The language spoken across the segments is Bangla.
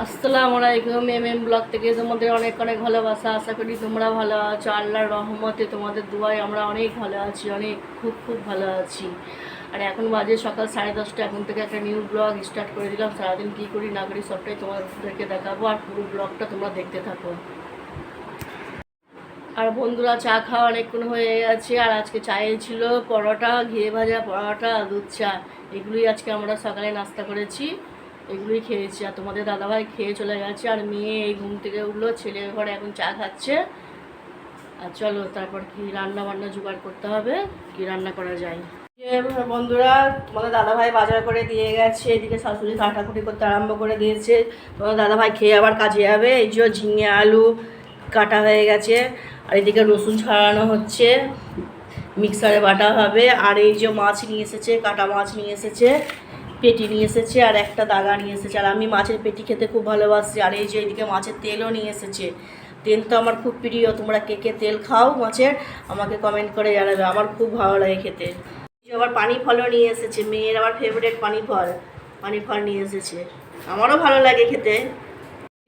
আসসালামু আলাইকুম এম এম ব্লগ থেকে তোমাদের অনেক অনেক ভালোবাসা। আশা করি তোমরা ভালো আছো। আল্লাহর রহমতে তোমাদের দুয়ায় আমরা অনেক ভালো আছি, অনেক খুব খুব ভালো আছি। আর এখন বাজে সকাল সাড়ে দশটা, এখন থেকে একটা নিউ ব্লগ স্টার্ট করে দিলাম। সারাদিন কী করি না করি সবটাই তোমাদেরকে দেখাবো আর পুরো ব্লগটা তোমরা দেখতে থাকো। আর বন্ধুরা, চা খাওয়া অনেকক্ষণ হয়ে গেছে। আর আজকে চায়ে ছিল পরোটা, ঘিয়ে ভাজা পরোটা, দুধ চা। এগুলোই আজকে আমরা সকালে নাস্তা করেছি। এগুলোই খেয়েছি। আর তোমাদের দাদাভাই খেয়ে চলে গেছে, আর মেয়ে এই ঘুম থেকে উঠল, ছেলে ঘরে এখন চা খাচ্ছে। আর চলো, তারপর কি রান্না বান্না জোগাড় করতে হবে, কি রান্না করা যায়? বন্ধুরা, তোমাদের দাদাভাই বাজার করে দিয়ে গেছে, এদিকে শাশুড়ি কাটাকুটি করতে আরম্ভ করে দিয়েছে। তোমাদের দাদাভাই খেয়ে আবার কাজে যাবে। এই যে ঝিঙে, আলু কাটা হয়ে গেছে, আর এদিকে রসুন ছাড়ানো হচ্ছে। মিক্সারে বাটা হবে। আর এই যে মাছ নিয়ে এসেছে, কাটা মাছ নিয়ে এসেছে। পেটি নিয়ে এসেছে আর একটা দাগা নিয়ে এসেছে। আর আমি মাছের পেটি খেতে খুব ভালোবাসি। আর এই যে এদিকে মাছের তেলও নিয়ে এসেছে। তেল তো আমার খুব প্রিয়। তোমরা কে কে তেল খাও মাছের, আমাকে কমেন্ট করে জানাবে। আমার খুব ভালো লাগে খেতে। আবার পানি ফলও নিয়ে এসেছে। মেয়ের আবার ফেভারিট পানি ফল পানি ফল নিয়ে এসেছে। আমারও ভালো লাগে খেতে।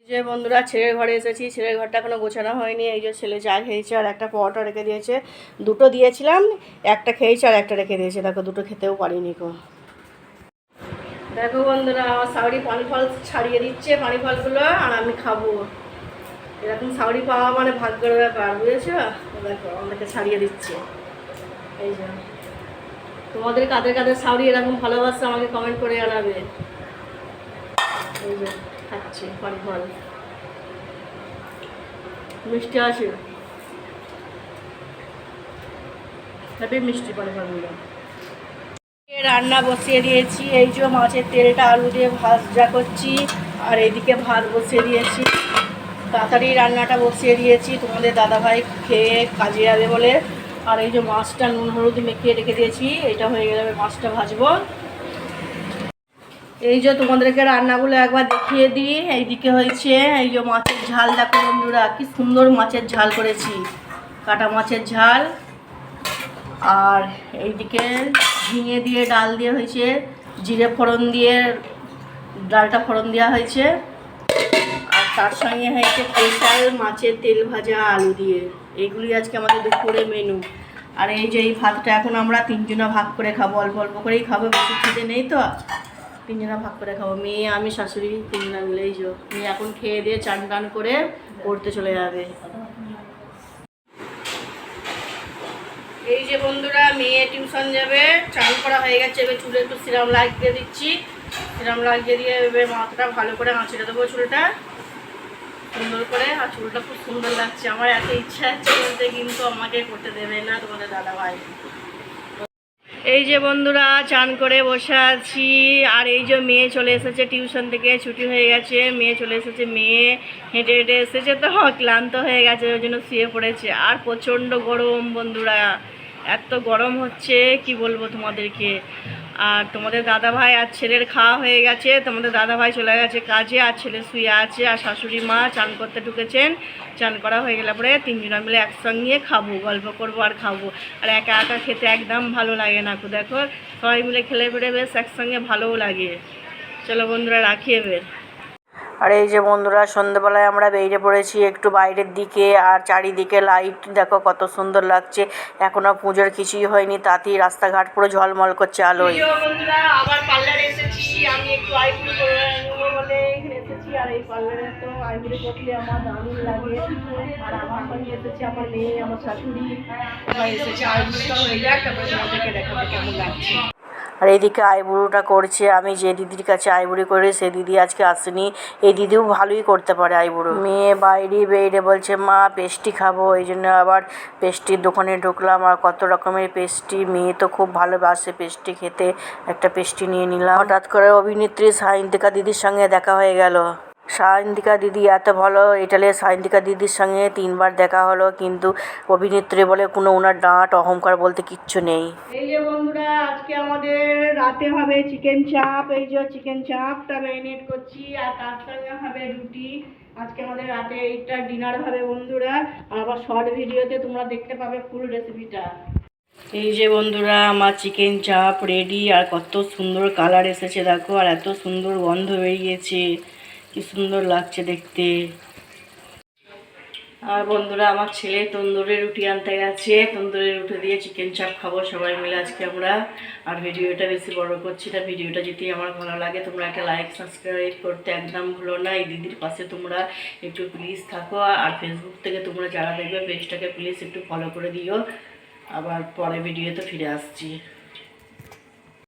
যে বন্ধুরা, ছেলের ঘরে এসেছি। ছেলের ঘরটা এখনও গোছানো হয়নি। এই যে ছেলে চা খেয়েছে আর একটা পরোটা রেখে দিয়েছে। দুটো দিয়েছিলাম, একটা খেয়েছে আর একটা রেখে দিয়েছে। দেখো, দুটো খেতেও পারিনি কো দেখো বন্ধুরা, আমার সাউরি পানি ফল ছাড়িয়ে দিচ্ছে, পানি ফলগুলো আর আমি খাব। এরকম সাউরি পাওয়া মানে ভাগ্যের ব্যাপার, বুঝেছ? দেখো, আমাদেরকে ছাড়িয়ে দিচ্ছে। এই যে। তোমাদের কাদের কাদের সাউরি এরকম ভালোবাসে আমাকে কমেন্ট করে জানাবে। এই যে, খাচ্ছি পানি ফল মিষ্টি আছে? হ্যাপি মিষ্টি পানি ফলগুলো রান্না বসিয়ে দিয়েছি। এই যে মাছের তেলটা আলু দিয়ে ভাজা করছি, আর এইদিকে ভাত বসিয়ে দিয়েছি। তাড়াতাড়ি রান্নাটা বসিয়ে দিয়েছি। তোমাদের দাদাভাই খেয়ে কাজে যাবে বলে। আর এই যে মাছটা নুন হলুদ মেখে রেখে দিয়েছি, এটা হয়ে গেলে মাছটা ভাজবো। এই যে তোমাদেরকে রান্নাগুলো একবার দেখিয়ে দিই। এইদিকে হয়েছে, এই যে মাছের ঝাল। দেখো বন্ধুরা, কি সুন্দর মাছের ঝাল করেছি। কাটা মাছের ঝাল। আর এইদিকে ঝিঙে দিয়ে ডাল দেওয়া হয়েছে, জিরে ফোড়ন দিয়ে ডালটা ফোড়ন দেওয়া হয়েছে, আর তার সঙ্গে হয়েছে স্পেশাল মাছের তেল ভাজা আলু দিয়ে। এইগুলি আজকে আমাদের দুপুরে মেনু আর এই যে এই ভাতটা এখন আমরা তিনজনা ভাগ করে খাব, অল্প অল্প করেই খাব, বেশি খেতে নেই তো। তিনজনা ভাগ করে খাব। মেয়ে, আমি, শাশুড়ি তিনজনা মিলে এই যে, মেয়ে এখন খেয়ে দিয়ে চান টান করে পড়তে চলে যাবে। এই যে বন্ধুরা, মেয়ে টিউশন যাবে, চান করা হয়ে গেছে, এবার চুলে একটু সিরাম লাগিয়ে দিচ্ছি। সিরাম লাগিয়ে দিয়ে এবার মাথাটা ভালো করে আঁচড়ে দেবো চুলটা। সুন্দর করে, আর চুলটা খুব সুন্দর লাগছে। আমার এত ইচ্ছা আছে বলতে, কিন্তু আমাকে করতে দেবে না তোমাদের দাদা ভাই এই যে বন্ধুরা, চান করে বসে আছি। আর এই যে মেয়ে চলে এসেছে টিউশন থেকে, ছুটি হয়ে গেছে। মেয়ে চলে এসেছে, মেয়ে হেঁটে হেঁটে এসেছে। তো, ক্লান্ত হয়ে গেছে, ওই জন্য শুয়ে পড়েছে। আর প্রচণ্ড গরম বন্ধুরা। এত গরম হচ্ছে, কি বলব তোমাদেরকে? আর তোমাদের দাদা ভাই আর ছেলের খাওয়া হয়ে গেছে, তোমাদের দাদা ভাই চলে গেছে কাজে, আর ছেলে শুয়ে আছে, আর শাশুড়ি মা চান করতে ঢুকেছেন। চান করা হয়ে গেলে পরে তিনজনা মিলে একসঙ্গে খাব, গল্প করব আর খাব। আর একা একা খেতে একদম ভালো লাগে না দেখো? সবাই মিলে খেলে বেড়ে বেশ একসঙ্গে ভালোও লাগে। চলো বন্ধুরা, রাখি এবার। আর এই যে বন্ধুরা সন্ধ্যেবেলায় আমরা বেরিয়ে পড়েছি একটু বাইরের দিকে আর চারিদিকে লাইট দেখো কত সুন্দর লাগছে। এখনও পুজোর কিছুই হয়নি, তাতেই রাস্তাঘাট পুরো ঝলমল করছে লাগছে। আর এদিকে আইবুড়োটা করছে, আমি যে দিদির কাছে আইবুড়ি করি সে দিদি আজকে আসেনি, এই দিদিও ভালোই করতে পারে আইবুড়ো। মেয়ে বাইরে বেরিয়ে বলছে, মা, পেস্টি খাব। এই জন্য আবার পেস্টির দোকানে ঢুকলাম আর কত রকমের পেস্টি, মেয়ে তো খুব ভালোবাসে পেস্টি খেতে। একটা পেস্টি নিয়ে নিলাম। হঠাৎ করে অভিনেত্রী সাইন্তিকা দিদির সঙ্গে দেখা হয়ে গেল। সায়ন্তিকা দিদি এত ভালো এটালে সায়ন্তিকা দিদির সঙ্গে তিনবার দেখা হলো, কিন্তু অভিনেত্রী বলে কোনো ওনার ডাঁট, অহংকার বলতে কিচ্ছু নেই। এই যে বন্ধুরা, আজকে আমাদের রাতে হবে চিকেন চাপ, এই যে চিকেন চাপটা ম্যারিনেট করছি, আর তার সঙ্গে হবে রুটি। আজকে আমাদের রাতে এইটা ডিনার হবে বন্ধুরা, আর আবার শর্ট ভিডিওতে তোমরা দেখতে পাবে ফুল রেসিপিটা। এই যে বন্ধুরা, আমার চিকেন চাপ রেডি, আর কত সুন্দর কালার এসেছে, দেখো, আর এত সুন্দর গন্ধ বেরিয়েছে। কি সুন্দর লাগছে দেখতে। আর বন্ধুরা, আমার ছেলে তন্দুরি রুটি আনতে গেছে। তন্দুরি রুটি দিয়ে চিকেন চাপ খাব সবাই মিলে আজকে আমরা। আর ভিডিওটা বেশি বড় করছি না, ভিডিওটা যদি আমার ভালো লাগে, তোমরা একটা লাইক সাবস্ক্রাইব করতে একদম ভুলো না। এই দিদির পাশে তোমরা একটু প্লিজ থাকো। আর ফেসবুক থেকে তোমরা যারা দেখবে পেজটাকে প্লিজ একটু ফলো করে দিও। আবার পরে ভিডিওতে ফিরে আসছি।